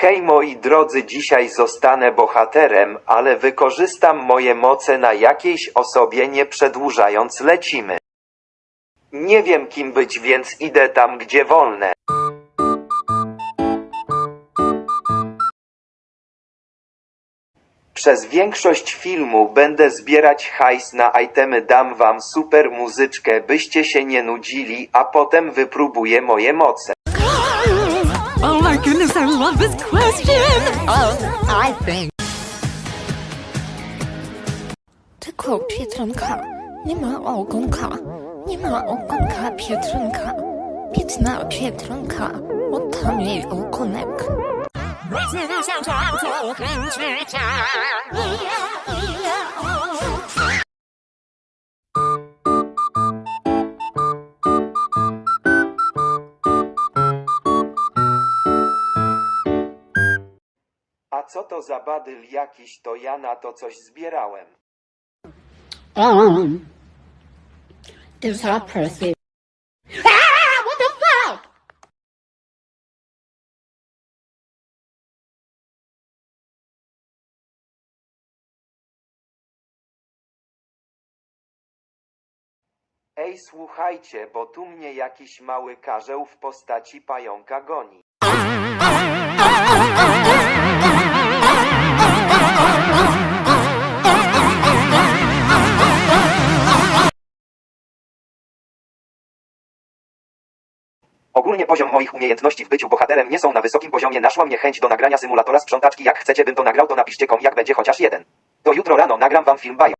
Hej moi drodzy, dzisiaj zostanę bohaterem, ale wykorzystam moje moce na jakiejś osobie nie przedłużając lecimy. Nie wiem kim być, więc idę tam gdzie wolne. Przez większość filmu będę zbierać hajs na itemy, dam wam super muzyczkę, byście się nie nudzili, a potem wypróbuję moje moce. Oh my goodness, I love this question. Oh, I think. Tylko Pietronka. Nie ma ogonka. Nie ma ogonka Pietronka. Biedna Pietronka. Oddam jej ogonek. A co to za badyl jakiś, to ja na to coś zbierałem. Um, is that Percy? Ah! What the fuck? Ej słuchajcie, bo tu mnie jakiś mały karzeł w postaci pająka goni. Ogólnie poziom moich umiejętności w byciu bohaterem nie są na wysokim poziomie. Naszła mnie chęć do nagrania symulatora sprzątaczki. Jak chcecie bym to nagrał, to napiszcie kom jak będzie chociaż jeden. To jutro rano nagram wam film bajo.